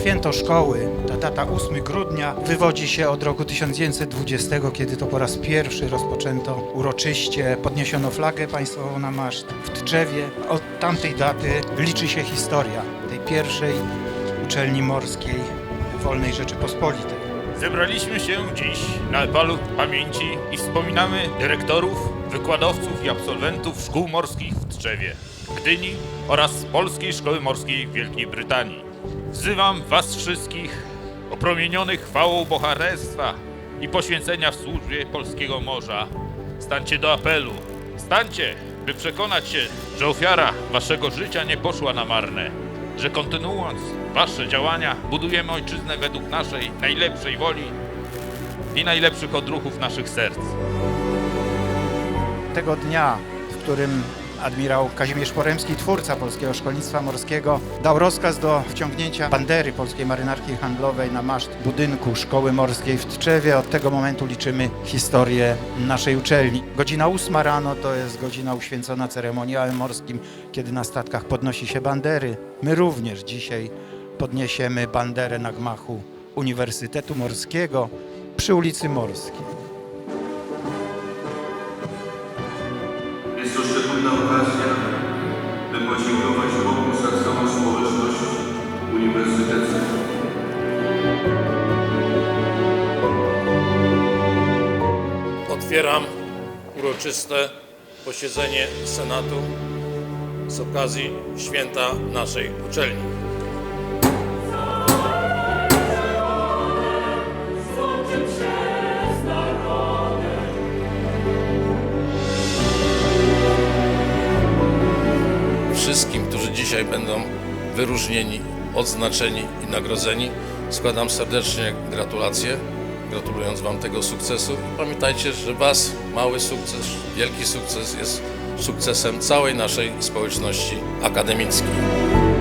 Święto szkoły, ta data 8 grudnia, wywodzi się od roku 1920, kiedy to po raz pierwszy rozpoczęto uroczyście, podniesiono flagę państwową na maszt w Tczewie. Od tamtej daty liczy się historia tej pierwszej uczelni morskiej wolnej Rzeczypospolitej. Zebraliśmy się dziś na balu pamięci i wspominamy dyrektorów, wykładowców i absolwentów szkół morskich w Tczewie, Gdyni oraz Polskiej Szkoły Morskiej w Wielkiej Brytanii. Wzywam Was wszystkich, opromienionych chwałą bohaterstwa i poświęcenia w służbie polskiego morza. Stańcie do apelu. Stańcie, by przekonać się, że ofiara Waszego życia nie poszła na marne. Że kontynuując Wasze działania, budujemy ojczyznę według naszej najlepszej woli i najlepszych odruchów naszych serc. Tego dnia, w którym admirał Kazimierz Poremski, twórca polskiego szkolnictwa morskiego, dał rozkaz do wciągnięcia bandery polskiej marynarki handlowej na maszt budynku Szkoły Morskiej w Tczewie. Od tego momentu liczymy historię naszej uczelni. Godzina ósma rano to jest godzina uświęcona ceremoniałem morskim, kiedy na statkach podnosi się bandery. My również dzisiaj podniesiemy banderę na gmachu Uniwersytetu Morskiego przy ulicy Morskiej. Jest to Otwieram uroczyste posiedzenie Senatu z okazji święta naszej uczelni. Wszystkim, którzy dzisiaj będą wyróżnieni, odznaczeni i nagrodzeni, składam serdecznie gratulacje, gratulując Wam tego sukcesu. Pamiętajcie, że Was mały sukces, wielki sukces jest sukcesem całej naszej społeczności akademickiej.